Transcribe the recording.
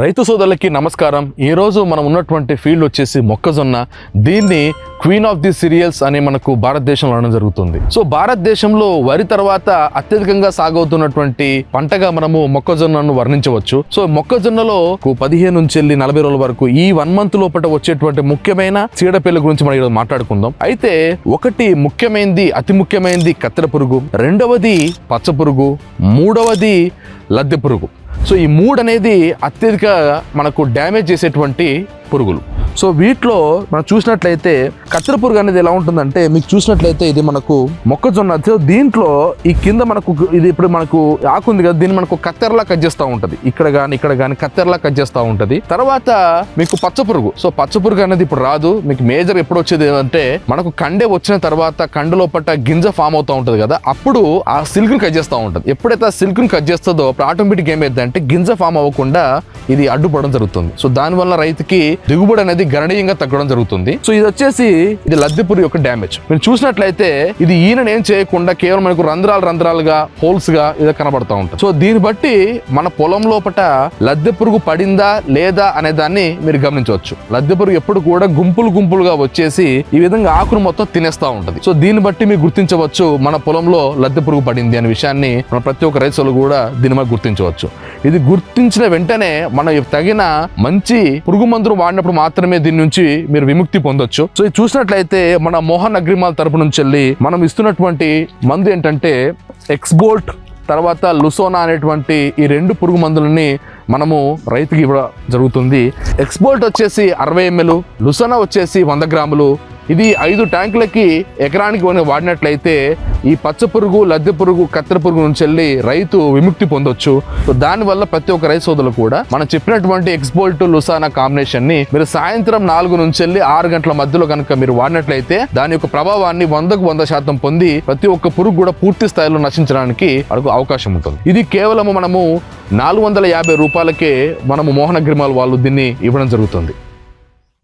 రైతు సోదరులకి నమస్కారం. ఈరోజు మనం ఉన్నటువంటి ఫీల్డ్ వచ్చేసి మొక్కజొన్న. దీన్ని క్వీన్ ఆఫ్ ది సిరియల్స్ అని మనకు భారతదేశంలో అనడం జరుగుతుంది. సో భారతదేశంలో వరి తర్వాత అత్యధికంగా సాగవుతున్నటువంటి పంటగా మనము మొక్కజొన్నను వర్ణించవచ్చు. సో మొక్కజొన్నలో పదిహేను నుంచి వెళ్ళి నలభై రోజుల వరకు ఈ వన్ మంత్ లోపల వచ్చేటువంటి ముఖ్యమైన చీడపీల గురించి మనం ఈరోజు మాట్లాడుకుందాం. అయితే ఒకటి ముఖ్యమైనది అతి ముఖ్యమైనది కత్తెర పురుగు. రెండవది పచ్చ పురుగు. మూడవది లద్దె పురుగు. సో ఈ మూడ్ అనేది అత్యధిక మనకు డ్యామేజ్ చేసేటువంటి పురుగులు. సో వీటిలో మనం చూసినట్లయితే కత్తెర పురుగు అనేది ఎలా ఉంటుందంటే మీకు చూసినట్లయితే ఇది మనకు మొక్కజొన్న సో దీంట్లో ఈ కింద మనకు ఇది ఇప్పుడు మనకు ఆకు ఉంది కదా దీన్ని మనకు కత్తెరలా కట్ చేస్తూ ఉంటుంది. ఇక్కడ కానీ ఇక్కడ కానీ కత్తెరలా కట్ చేస్తూ ఉంటుంది. తర్వాత మీకు పచ్చ పురుగు. సో పచ్చ పురుగు అనేది ఇప్పుడు రాదు. మీకు మేజర్ ఎప్పుడు వచ్చేది ఏంటంటే మనకు కండే వచ్చిన తర్వాత కండ లోపల గింజ ఫామ్ అవుతూ ఉంటుంది కదా అప్పుడు ఆ సిల్క్ను కట్ చేస్తూ ఉంటుంది. ఎప్పుడైతే ఆ సిల్క్ను కట్ చేస్తుందో అప్పుడు ఆటోమేటిక్ ఏమైందంటే గింజ ఫామ్ అవ్వకుండా ఇది అడ్డుపడడం జరుగుతుంది. సో దానివల్ల రైతుకి దిగుబడి అనేది గణనీయంగా తగ్గడం జరుగుతుంది. సో ఇది వచ్చేసి ఇది లద్దెపురి యొక్క డ్యామేజ్. మీరు చూసినట్లయితే ఇది ఈయన ఏం చేయకుండా కేవలం మనకు రంధ్రాలు రంధ్రాలుగా హోల్స్గా ఇది కనబడతా ఉంటుంది. సో దీన్ని బట్టి మన పొలం లోపట లద్దె పురుగు పడిందా లేదా అనే దాన్ని మీరు గమనించవచ్చు. లద్దె పురుగు ఎప్పుడు కూడా గుంపులు గుంపులుగా వచ్చేసి ఈ విధంగా ఆకును మొత్తం తినేస్తా ఉంటది. సో దీన్ని బట్టి మీరు గుర్తించవచ్చు మన పొలంలో లద్దె పురుగు పడింది అనే విషయాన్ని మన ప్రతి ఒక్క రైతులు కూడా దీని మీద గుర్తించవచ్చు. ఇది గుర్తించిన వెంటనే మనం తగిన మంచి పురుగు మందులు వాడినప్పుడు మాత్రమే దీని నుంచి మీరు విముక్తి పొందొచ్చు. సో ఇది చూసినట్లయితే మన మోహన్ అగ్రిమాల్ తరపు నుంచి వెళ్ళి మనం ఇస్తున్నటువంటి మందు ఏంటంటే ఎక్స్బోల్ట్ తర్వాత లుసోనా అనేటువంటి ఈ రెండు పురుగు మందులని మనము రైతుకి ఇవ్వడం జరుగుతుంది. ఎక్స్బోల్ట్ వచ్చేసి అరవై ఎంఎల్ లుసోనా వచ్చేసి వంద గ్రాములు ఇది ఐదు ట్యాంకులకి ఎకరానికి వాడినట్లయితే ఈ పచ్చ పురుగు లద్దె పురుగు కత్తెర పురుగు నుంచి వెళ్ళి రైతు విముక్తి పొందొచ్చు. సో దానివల్ల ప్రతి ఒక్క రైతు సోదరులు కూడా మనం చెప్పినటువంటి ఎక్స్పోల్ట్ లుసానా కాంబినేషన్ని మీరు సాయంత్రం నాలుగు నుంచి వెళ్ళి ఆరు గంటల మధ్యలో కనుక మీరు వాడినట్లయితే దాని యొక్క ప్రభావాన్ని వందకు వంద శాతం పొంది ప్రతి ఒక్క పురుగు కూడా పూర్తి స్థాయిలో నశించడానికి మనకు అవకాశం ఉంటుంది. ఇది కేవలం మనము నాలుగు వందల యాభై రూపాయలకే మనము మోహన గ్రిమాల్ వాళ్ళు దీన్ని ఇవ్వడం జరుగుతుంది.